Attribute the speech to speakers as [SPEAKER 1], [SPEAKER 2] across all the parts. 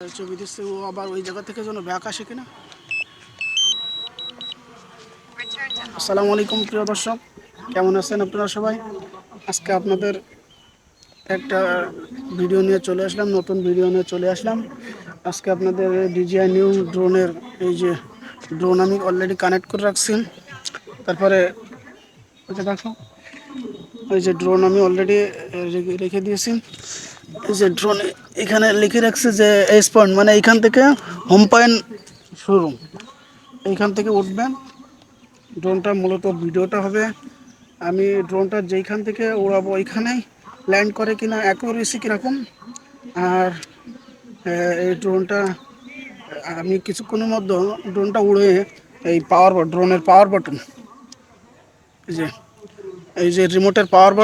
[SPEAKER 1] ছবি দিচ্ছে, ও আবার ওই জায়গা থেকে যেন ব্যাক আসে কিনা. আসসালামু আলাইকুম, প্রিয় দর্শক। কেমন আছেন আপনারা সবাই? আজকে আপনাদের একটা ভিডিও নিয়ে চলে আসলাম, নতুন ভিডিও নিয়ে চলে আসলাম। আজকে আপনাদের ডিজিআই নিউ ড্রোনের এই যে ড্রোন আমি অলরেডি কানেক্ট করে রাখছি। তারপরে ওই যে দেখো, ওই যে ড্রোন আমি অলরেডি রেখে দিয়েছি। এই যে ড্রোন এখানে লিখে রাখছে যে এস পয়েন্ট মানে এইখান থেকে হোম পয়েন্ট শুরু এইখান থেকে উঠবেন। ড্রোনটা মূলত ভিডিওটা হবে। আমি ড্রোনটা যেইখান থেকে উড়াবো ওইখানেই ল্যান্ড করে কিনা অ্যাকুরেসি কীরকম আর এই ড্রোনটা আমি কিছুক্ষণের মধ্যে ড্রোনটা উড়ে এই পাওয়ার ড্রোনের পাওয়ার বাটন এই যে এই যে রিমোটের পাওয়ার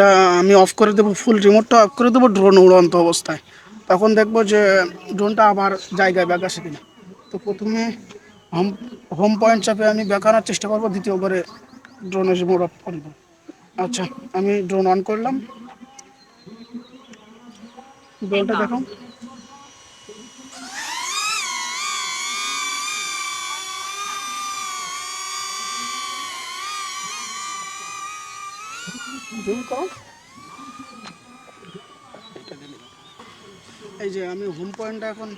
[SPEAKER 1] বাটনটা আমি অফ করে দেবো ফুল রিমোটটা অফ করে দেবো ড্রোন উড়ন্ত অবস্থায়। তখন দেখব যে ড্রোনটা আবার জায়গায় ব্যাক আসে কিনা। তো প্রথমে হোম হোম পয়েন্ট চাপে আমি বেকানোর চেষ্টা করব দ্বিতীয়বারে ড্রোনের রিমোট অফ করে দেবো। আচ্ছা আমি ড্রোন অন করলাম। ড্রোনটা দেখো। জুম করো এই যে আমি হোম পয়েন্টটা এখন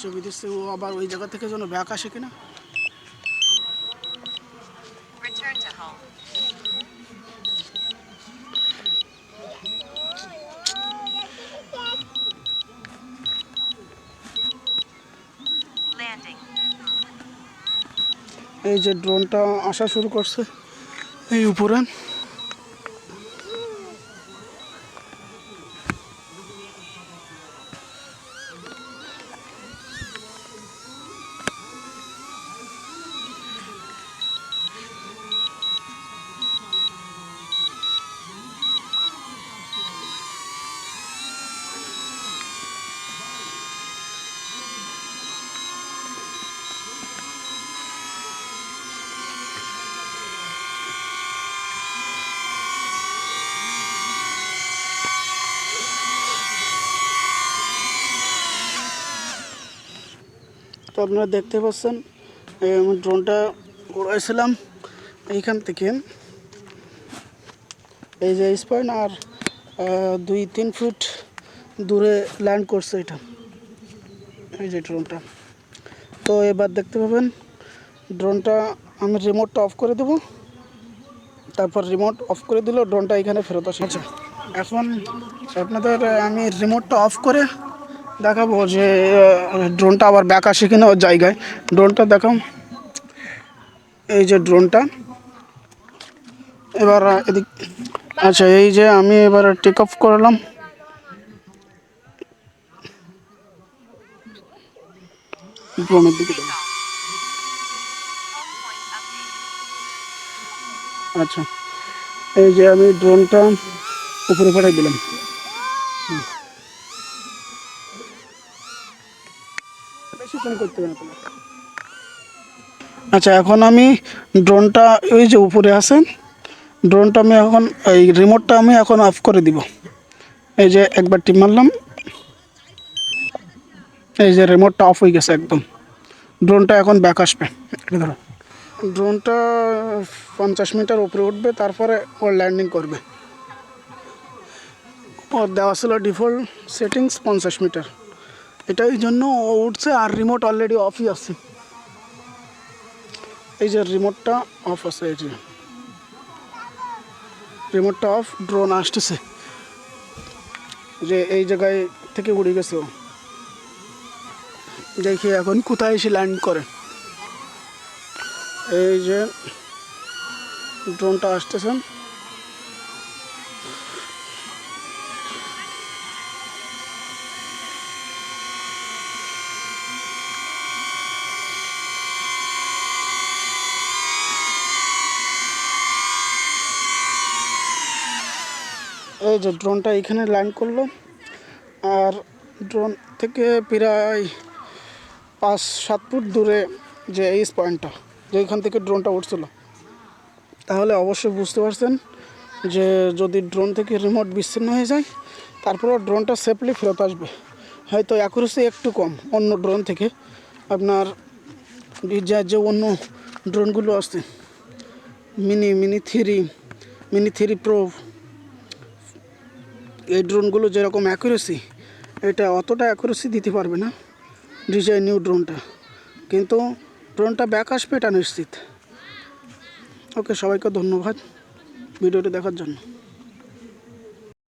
[SPEAKER 1] ছবি দিচ্ছি ও আবার ওই জায়গা থেকে যেন ব্যাক আসে কিনা. এই যে ড্রোনটা আসা শুরু করছে এই উপরে। তো আপনারা দেখতে পাচ্ছেন আমি ড্রোনটা উড়াইছিলাম এইখান থেকে। এই যে স্পয়েন্ট আর দুই তিন ফুট দূরে ল্যান্ড করছে এটা। এই যে ড্রোনটা তো এবার দেখতে পাবেন ড্রোনটা আমি রিমোটটা অফ করে দেবো। তারপর রিমোট অফ করে দিলেও ড্রোনটা এখানে ফেরত আসে। আচ্ছা এখন আপনাদের, আমি রিমোটটা অফ করে দেখাবো যে ড্রোনটা আবার ব্যাক আসে কিনা ওর জায়গায়। ড্রোনটা দেখাও। এই যে ড্রোনটা এবার এদিক আচ্ছা এই যে আমি এবার টেক অফ করলাম. আচ্ছা এই যে আমি ড্রোনটা উপরে পাঠাই দিলাম। হুম। বেশিক্ষণ করতে হবে না তোমার। আচ্ছা এখন আমি ড্রোনটা ওই যে উপরে আছে ড্রোনটা আমি এখন এই রিমোটটা আমি এখন অফ করে দিব। এই যে একবার টিপ মারলাম এই যে রিমোটটা অফ হয়ে গেছে একদম। ড্রোনটা এখন ব্যাক আসবে ধরো। ড্রোনটা পঞ্চাশ মিটার উপরে উঠবে তারপরে ওর ল্যান্ডিং করবে। ওর দেওয়া ছিল ডিফল্ট সেটিংস পঞ্চাশ মিটার। এটা জন্য উঠছে আর রিমোট অলরেডি অফই আছে। এই যে রিমোটটা অফ আছে, এই যে। রিমোটটা অফ ড্রোন আসতেছে। যে এই জায়গায় থেকে উড়ে গেছে দেখি এখন কোথায় এসে ল্যান্ড করে। এই যে ড্রোনটা আসতেছে। এই যে ড্রোনটা এখানে ল্যান্ড করল। আর ড্রোন থেকে প্রায় পাঁচ সাত ফুট দূরে যে এই পয়েন্টটা যেখান থেকে ড্রোনটা উঠছিল। তাহলে অবশ্যই বুঝতে পারছেন যে যদি ড্রোন থেকে রিমোট বিচ্ছিন্ন হয়ে যায়, তারপরেও ড্রোনটা সেফলি ফেরত আসবে। হয়তো অ্যাকুরেসি একটু কম অন্য ড্রোন থেকে। আপনার ডিজার যে অন্য ড্রোনগুলো আসছে mini mini three mini three pro এই ড্রোনগুলো যেরকম অ্যাকুরেসি এটা অতটা অ্যাকুরেসি দিতে পারবে না ডিজাইন নিউ ড্রোনটা। কিন্তু ড্রোনটা ব্যাক আসবে এটা নিশ্চিত। ওকে সবাইকে ধন্যবাদ ভিডিওটি দেখার জন্য।